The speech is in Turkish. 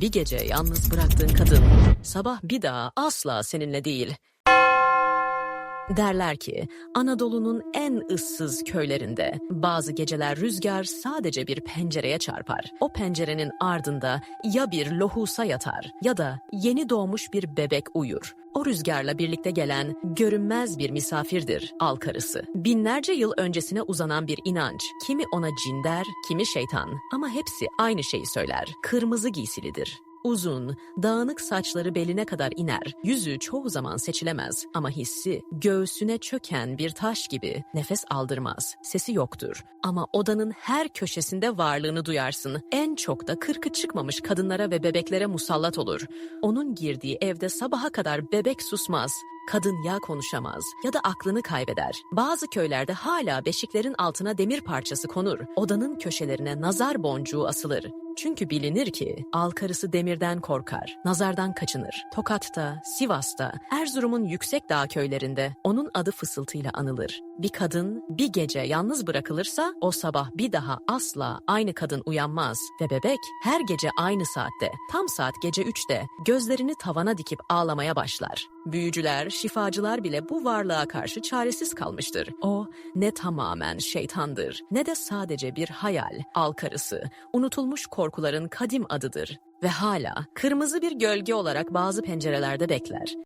Bir gece yalnız bıraktığın kadın sabah bir daha asla seninle değil. Derler ki Anadolu'nun en ıssız köylerinde bazı geceler rüzgar sadece bir pencereye çarpar. O pencerenin ardında ya bir lohusa yatar ya da yeni doğmuş bir bebek uyur. O rüzgarla birlikte gelen görünmez bir misafirdir al karısı. Binlerce yıl öncesine uzanan bir inanç. Kimi ona cin der, kimi şeytan ama hepsi aynı şeyi söyler. Kırmızı giysilidir. Uzun, dağınık saçları beline kadar iner. Yüzü çoğu zaman seçilemez ama hissi göğsüne çöken bir taş gibi nefes aldırmaz. Sesi yoktur ama odanın her köşesinde varlığını duyarsın. En çok da kırkı çıkmamış kadınlara ve bebeklere musallat olur. Onun girdiği evde sabaha kadar bebek susmaz. Kadın ya konuşamaz ya da aklını kaybeder. Bazı köylerde hala beşiklerin altına demir parçası konur. Odanın köşelerine nazar boncuğu asılır. Çünkü bilinir ki al karısı demirden korkar, nazardan kaçınır. Tokat'ta, Sivas'ta, Erzurum'un yüksek dağ köylerinde onun adı fısıltıyla anılır. Bir kadın bir gece yalnız bırakılırsa o sabah bir daha asla aynı kadın uyanmaz ve bebek her gece aynı saatte, tam saat gece 3'te gözlerini tavana dikip ağlamaya başlar. Büyücüler, şifacılar bile bu varlığa karşı çaresiz kalmıştır. O ne tamamen şeytandır ne de sadece bir hayal, al karısı, unutulmuş korkuların kadim adıdır ve hala kırmızı bir gölge olarak bazı pencerelerde bekler.